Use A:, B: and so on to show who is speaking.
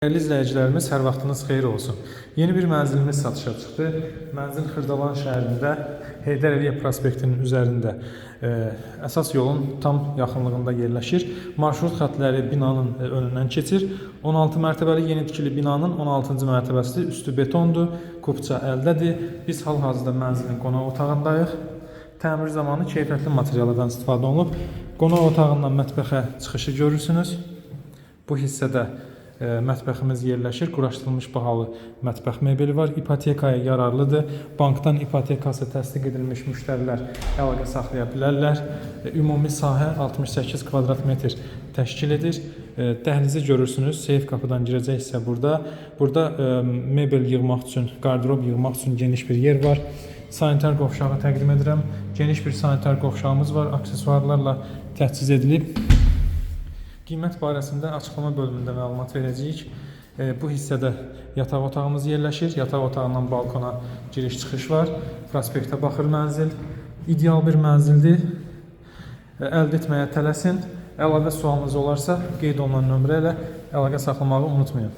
A: Dəyərli izləyicilərimiz, hər vaxtınız xeyir olsun. Yeni bir mənzilimiz satışa çıxdı. Mənzil Xırdalan şəhərində Heydər Əliyev prospektinin üzərində e, əsas yolun tam yaxınlığında yerləşir. Marşrut xətləri binanın e, önündən keçir. 16 mərtəbəli yeni tikili binanın 16-cı mərtəbəsi üstü betondur, kupça əldədir. Biz hal-hazırda mənzilin qonaq otağındayıq. Təmir zamanı keyfiyyətli materiallardan istifadə olunub. Qonaq otağından mətbəxə çıxışı görürsünüz. Bu hissədə mətbəximiz yerləşir. Quraşdırılmış bahalı mətbəx mebeli var. İpotekaya yararlıdır. Bankdan ipotekası təsdiq edilmiş müştərilər əlaqə saxlaya bilərlər. Ümumi sahə 68 kvadrat metr təşkil edir. Dəhlizi görürsünüz. Seyf qapıdan girəcək isə burada. Burada e, mebel yığmaq üçün, qardırob yığmaq üçün geniş bir yer var. Sanitar qovşağı təqdim edirəm. Geniş bir sanitar qovşağımız var. Aksesuarlarla təchiz edilib. Qiymət barəsində açıqlama bölümündə məlumat verəcəyik. E, Bu hissədə yataq otağımız yerləşir. Yataq otağından balkona giriş-çıxış var. Prospektə baxır mənzil. İdeal bir mənzildir. E, Əldə etməyə tələsin. Əlavə sualınız olarsa qeyd olunan nömrə ilə əlaqə saxlamağı unutmayın.